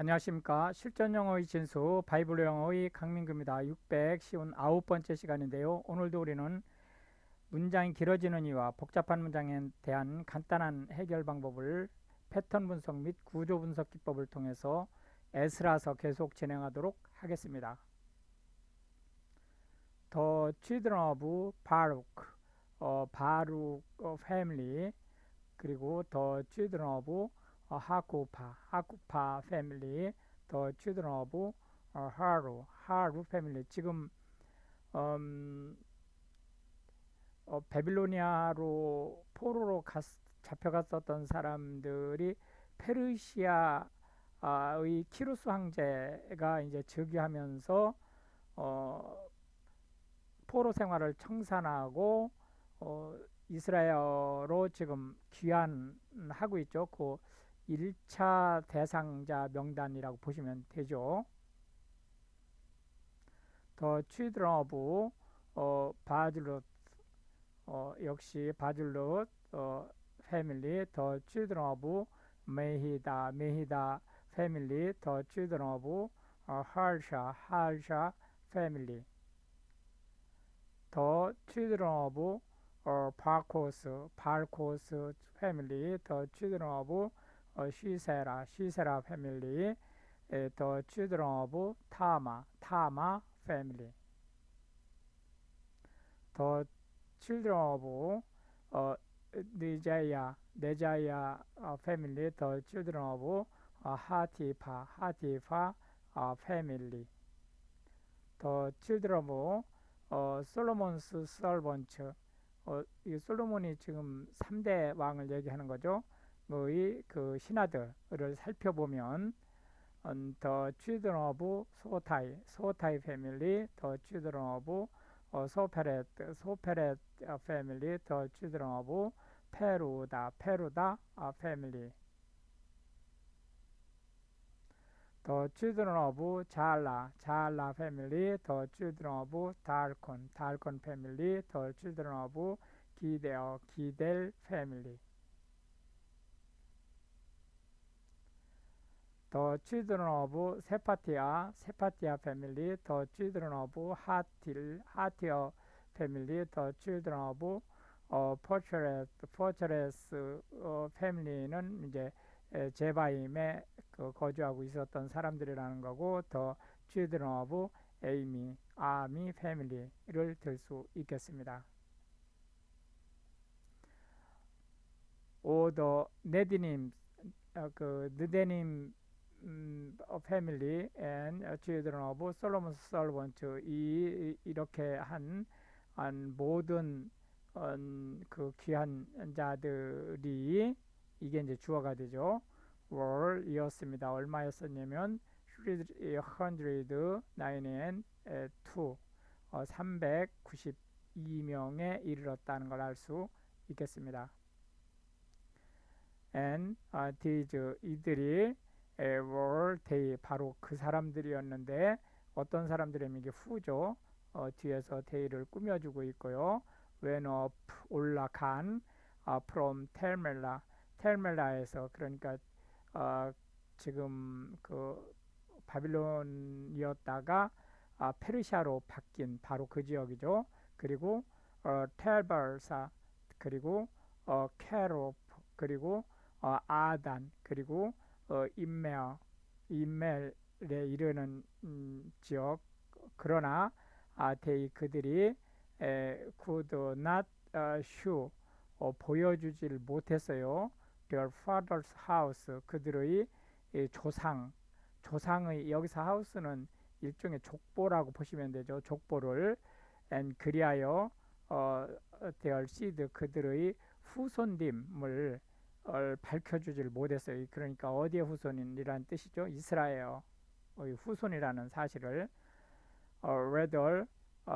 안녕하십니까. 실전 영어의 진수 바이블 영어의 강민규입니다. 659번째 시간인데요. 오늘도 우리는 문장이 길어지는 이유와 복잡한 문장에 대한 간단한 해결 방법을 패턴 분석 및 구조 분석 기법을 통해서 에스라서 계속 진행하도록 하겠습니다. The children of Baruch, 어, 어, family 그리고 The children of 어, 하쿠파, 하쿠파 패밀리, 더 children of 어, 하루, 하루 패밀리. 지금 음, 어, 베빌로니아로 포로로 갔, 잡혀갔었던 사람들이 페르시아의 키루스 황제가 이제 즉위하면서 어, 포로 생활을 청산하고 어, 이스라엘로 지금 귀환하고 있죠. 그 1차 대상자 명단이라고 보시면 되죠. 더 children of 어, 바줄롯 어, 역시 바줄롯 어, 패밀리 더 children of 메히다 메히다 패밀리 더 children of 어, 할샤 할샤 패밀리 더 children of 어, 바코스 바코스 패밀리 더 children of 어, 시세라 시세라 패밀리. 에, 더 children of 타마 타마 패밀리 더 children of 어, 니자야 네자야 어, 패밀리 더 children of 어, 하티파 하티파 어, 패밀리 더 children of 어, 솔로몬스 설번츠 어, 이 솔로몬이 지금 3대 왕을 얘기하는 거죠. 의그 신하들을 살펴보면 음, 더 children of 소타이 소타이 패밀리 더 children of 어, 소페렛 소페렛 패밀리 더 children of 페루다 페루다 아, 패밀리 더 children of 잘라 잘라 패밀리 더 children of 달콘 달콘 패밀리 더 children of 기데어 더 children of 세파티아 세파티아 패밀리 더 children of 하틸 하티어 패밀리 더 children of 어, 포처레스 포처레스 어, 패밀리는 이제 에, 제바임에 그 거주하고 있었던 사람들이라는 거고 더 children of 에이미 아미 패밀리를 들 수 있겠습니다. 오더 네디님 어, 그 느데님 음, 패밀리 앤 children of 솔로몬 설번트 이 이렇게 한, 한 모든 음, 그 귀한 자들이 이게 이제 주어가 되죠. were 이었습니다. 얼마였었냐면 392 어, 392명에 이르렀다는 걸 알 수 있겠습니다. and uh, these 이들이 they 바로 그 사람들이었는데 어떤 사람들이면 이게 후죠. 어, 뒤에서 they를 꾸며주고 있고요. went up 올라간 uh, from 텔멜라 텔멜라에서 그러니까 어, 지금 그 바빌론이었다가 아, 페르시아로 바뀐 바로 그 지역이죠. 그리고 어, 텔발사 그리고 어, 케롭 그리고 어, 아단 그리고 어, 임멜 임멜에 이르는 음, 지역 그러나 아, 데이 그들이 에, could not uh, show 어, 보여주질 못했어요. Their father's house 그들의 이, 조상 조상의 여기서 하우스는 일종의 족보라고 보시면 되죠. 족보를 and 그리하여 어, their seed 그들의 후손됨을 어, 밝혀주질 못했어요. 그러니까 어디의 후손이라는 뜻이죠. 이스라엘의 후손이라는 사실을 어, rather 어,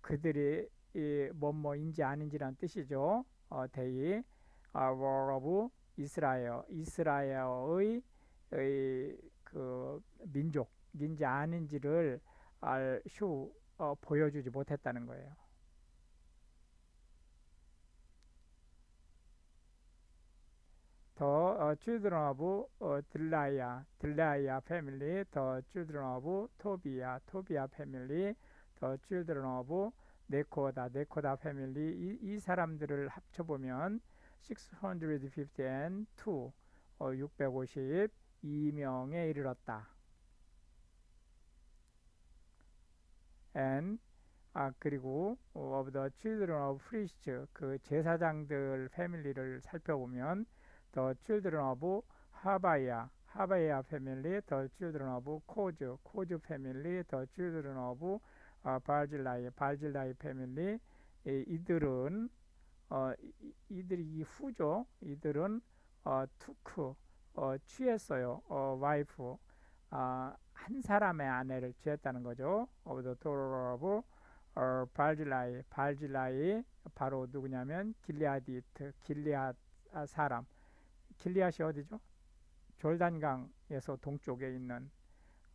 그들이 이 뭐뭐인지 아닌지란 뜻이죠. 어, they are of 이스라엘 이스라엘의 그 민족인지 아닌지를 알, 쇼 어, 보여주지 못했다는 거예요. The uh, children of uh, Delaya, Delaya family, the children of Tobia, Tobia family, the children of 네코다, 네코다 패밀리 이, 이 사람들을 합쳐보면 650 and 2, 어, 652명에 이르렀다. and 아 그리고 of the children of priests 그 제사장들 패밀리를 살펴보면 the children of 하바야 하바야 패밀리 the children of 코즈 코즈 패밀리 the children of 아, 발질라이 발질라이 패밀리 이, 이들은 어, 이, 이들이 이 후죠. 이들은 어, 투크 어, 취했어요. 어, 와이프. 아, 한 사람의 아내를 취했다는 거죠. daughter of 어, 발질라이 발질라이 바로 누구냐면 길리아디트 길리앗 사람 길리앗이 어디죠? 졸단강에서 동쪽에 있는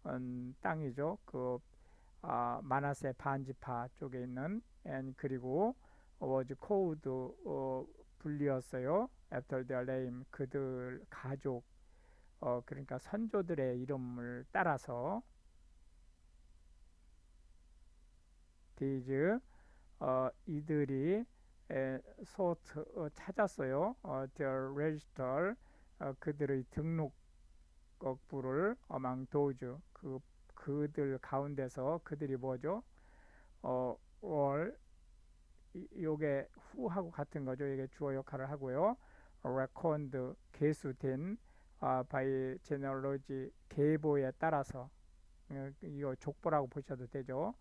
음, 땅이죠. 그 아, 마나세 반지파 쪽에 있는 앤 그리고 was called 어, 불리었어요. after their 그들 가족 어, 그러니까 선조들의 이름을 따라서 these 어, 이들이 에, sort 어, 찾았어요. 어, their register 어, 그들의 등록부를 among those 그 그들 가운데서 그들이 뭐죠? 어, 월 요게 후하고 같은 거죠. 이게 주어 역할을 하고요. record 개수된 아, by genealogy 계보에 따라서 어, 이거 족보라고 보셔도 되죠.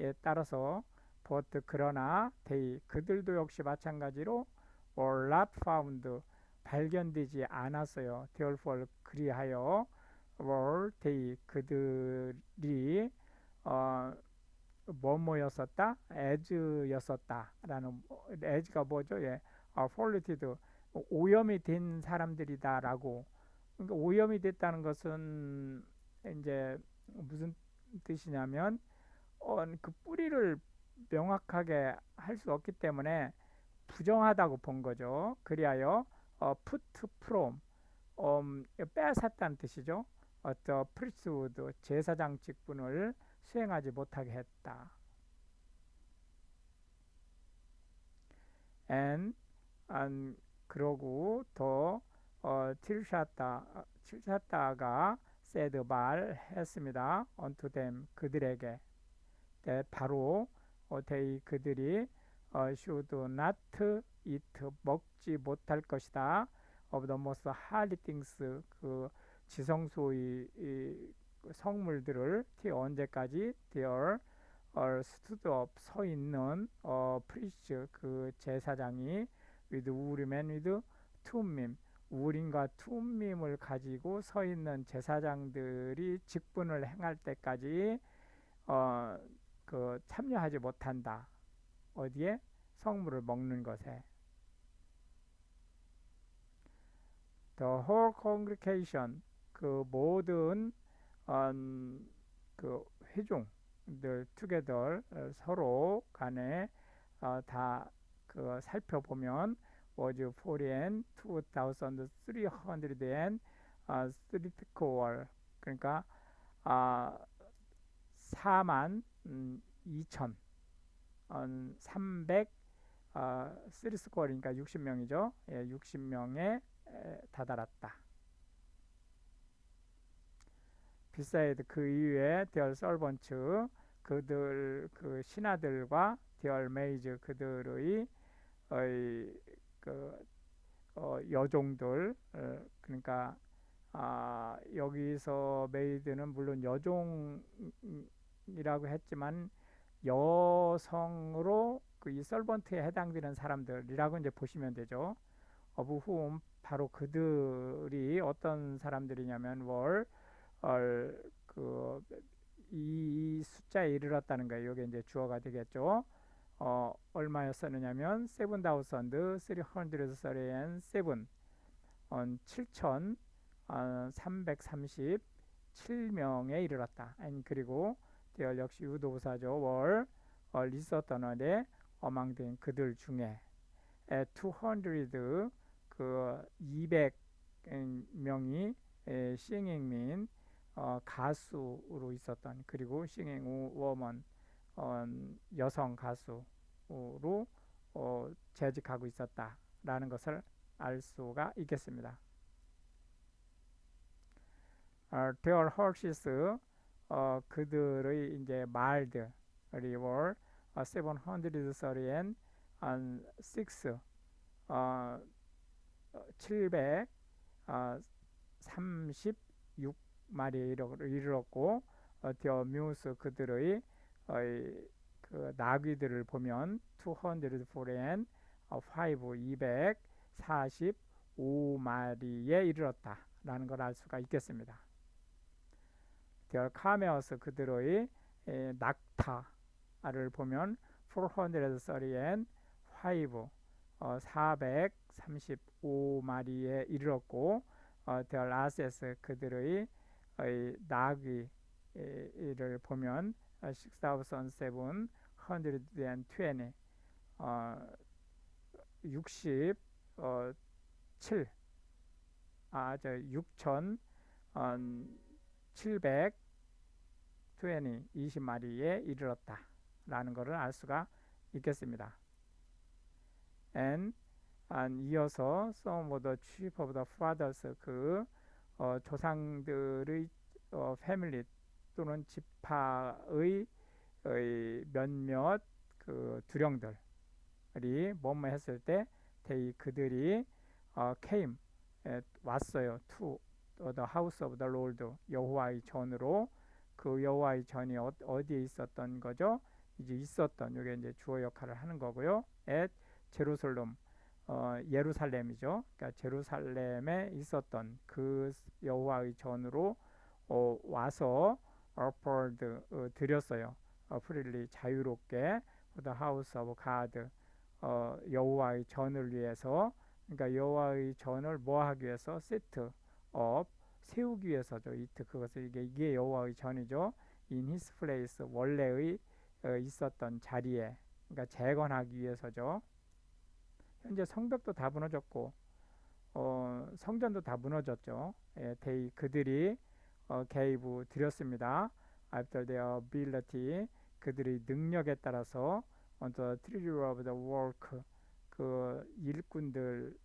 에 따라서 but 그러나 they 그들도 역시 마찬가지로 were not found 발견되지 않았어요. therefore 그리하여 were they 그들이 어, 뭐뭐였었다? as였었다라는 as가 뭐죠? 예, 아, polluted 오염이 된 사람들이다라고 그러니까 오염이 됐다는 것은 이제 무슨 뜻이냐면 어, 그 뿌리를 명확하게 할 수 없기 때문에 부정하다고 본 거죠. 그리하여 어, put from 음, 빼앗았다는 뜻이죠. 어떤 프리스우드 제사장 직분을 수행하지 못하게 했다. and, and 그러고 더 어, 틸샤타 틸샤타가 said 말했습니다. unto them 그들에게 네, 바로 어, they 그들이 어, should not eat 먹지 못할 것이다. of the most holy things 그 지성소의 이, 성물들을 t 언제까지 their 어, stood up 서 있는 어, priest 그 제사장이 with 우리맨 with 투밈 우림과 투밈을 가지고 서 있는 제사장들이 직분을 행할 때까지 어, 그 참여하지 못한다. 어디에? 성물을 먹는 것에. The whole congregation 그 모든 음, 그 회중들 together 서로 간에 어, 다그 살펴보면 was 40 2,300 and 34 그러니까 아 4만 음, 2천 음, 300 아, 3스코어니까 60명이죠. 예, 60명에 에, 다다랐다. 비사이드 그 이후에 데얼 설번츠 그들 그 신하들과 데얼 메이즈 그들의 어이, 그 어, 여종들 어, 그러니까 아, 여기서 메이드는 물론 여종 이라고 했지만 여성으로 그 이 설번트에 해당되는 사람들이라고 이제 보시면 되죠. 어부 후 바로 그들이 어떤 사람들이냐면 월, 얼, 그, 이 숫자에 이르렀다는 거예요. 이게 이제 주어가 되겠죠. 어, 얼마였었느냐면 7,337 어, 7,337명에 이르렀다. and 그리고 대열 역시 유도부사죠. 월 어, 리서터너의 어망된 그들 중에 200, 그 200 음, 명이 에, singing mean 어, 가수로 있었던 그리고 singing woman 어, 여성 가수로 어, 재직하고 있었다라는 것을 알 수가 있겠습니다. 어, their horses 어, 그들의 이제 말들이 were 어, 730 and, and 6 어, 736마리에 이르렀고 어, their mules 그들의 어, 그 나귀들을 보면 240 and 5 245마리에 이르렀다라는 걸 알 수가 있겠습니다. Their camels 그들의 에, 낙타를 보면 430 and 5 어, 435마리에 이르렀고 어, their asses 그들의 어, 나귀를 보면 6,720 어, 67 어, 아, 저 6,700 20, 20마리에 이르렀다 라는 것을 알 수가 있겠습니다. and, and 이어서 some of the chief of the fathers 그 어, 조상들의 어, 패밀리 또는 지파의 몇몇 그 두령들이 뭐뭐 했을 때 they 그들이 어, came 에, 왔어요 to the house of the Lord 여호와의 전으로 그 여호와의 전이 어, 어디에 있었던 거죠? 이제 있었던 이게 이제 주어 역할을 하는 거고요. at 제루살렘 어, 예루살렘이죠. 그러니까 제루살렘에 있었던 그 여호와의 전으로 어, 와서 offered 어, 드렸어요. 어, freely 자유롭게 the house of God 어, 여호와의 전을 위해서 그러니까 여호와의 전을 뭐 하기 위해서 set up 세우기 위해서죠. 이트 그것을 이게 이게 여호와의 전이죠. in his place 원래의 어, 있었던 자리에 그러니까 재건하기 위해서죠. 현재 성벽도 다 무너졌고 어, 성전도 다 무너졌죠. 예, 데이 그들이 어, 개입 드렸습니다. After their ability 그들의 능력에 따라서 on the treasure of the work 그 일꾼들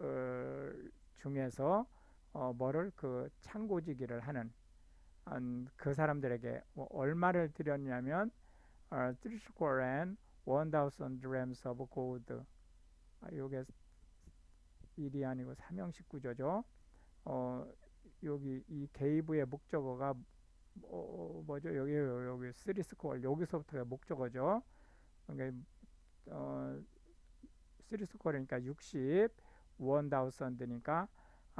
어, 중에서 어, 뭐를 그 창고지기를 하는 음, 그 사람들에게 뭐 얼마를 드렸냐면 어, 3 square and 1000 drams of gold 아, 요게 1이 아니고 삼형식 구조죠. 어, 여기 이 게이브의 목적어가 뭐, 뭐죠? 여기 여기 3 스코어 여기서부터가 목적어죠. 그러니까 어, 3 스코어니까 60 1000드니까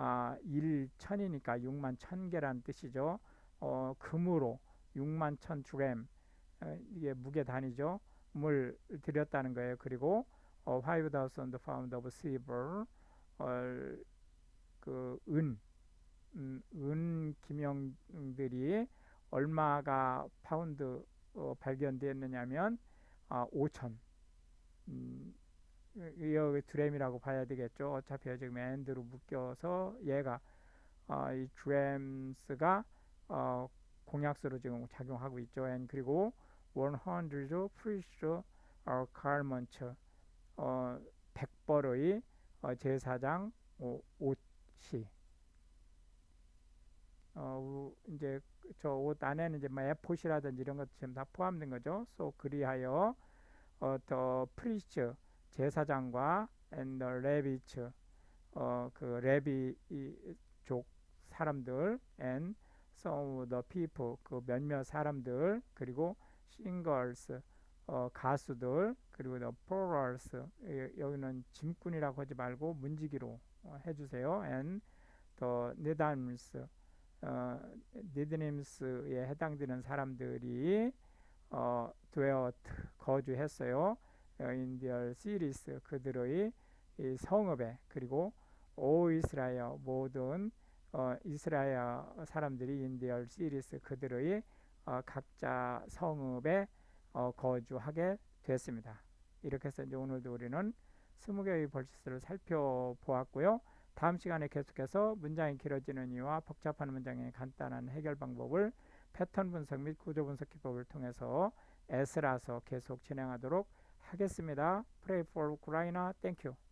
아, 1천이니까 6만 1000개란 뜻이죠. 어, 금으로 6만 1000 드램 어, 이게 무게 단위죠. 물 드렸다는 거예요. 그리고 어, 5,000 pound of silver 어, 그은 음, 은 기명들이 얼마가 파운드 어, 발견됐느냐면 아, 5천 음, 이 드램이라고 봐야 되겠죠. 어차피 지금 엔드로 묶여서 얘가 어, 이 드램스가 어, 공약수로 지금 작용하고 있죠. 앤 그리고 100 프리스 어, 갈먼츠 어, 100벌의 어, 제사장 어, 옷이 어, 이제 저 옷 안에는 이제 뭐 에포시라든지 이런 것 지금 다 포함된 거죠. 소 그리하여 어, 더 프리스 제사장과 the 레비츠 어, 그 레비 족 사람들 and some of the people 그 몇몇 사람들 그리고 singers 어, 가수들 그리고 the porters 여기는 짐꾼이라고 하지 말고 문지기로 어, 해주세요 and the nidams 어, 니드님스에 해당되는 사람들이 어, dwelt 거주했어요. 어, 인디얼 시리스 그들의 성읍에 그리고 오 이스라엘 모든 어, 이스라엘 사람들이 인디얼 시리스 그들의 어, 각자 성읍에 어, 거주하게 됐습니다. 이렇게 해서 이제 오늘도 우리는 스무 개의 벌칙스를 살펴보았고요. 다음 시간에 계속해서 문장이 길어지는 이유와 복잡한 문장의 간단한 해결 방법을 패턴 분석 및 구조 분석 기법을 통해서 에스라서 계속 진행하도록 하겠습니다. Pray for Ukraine. Thank you.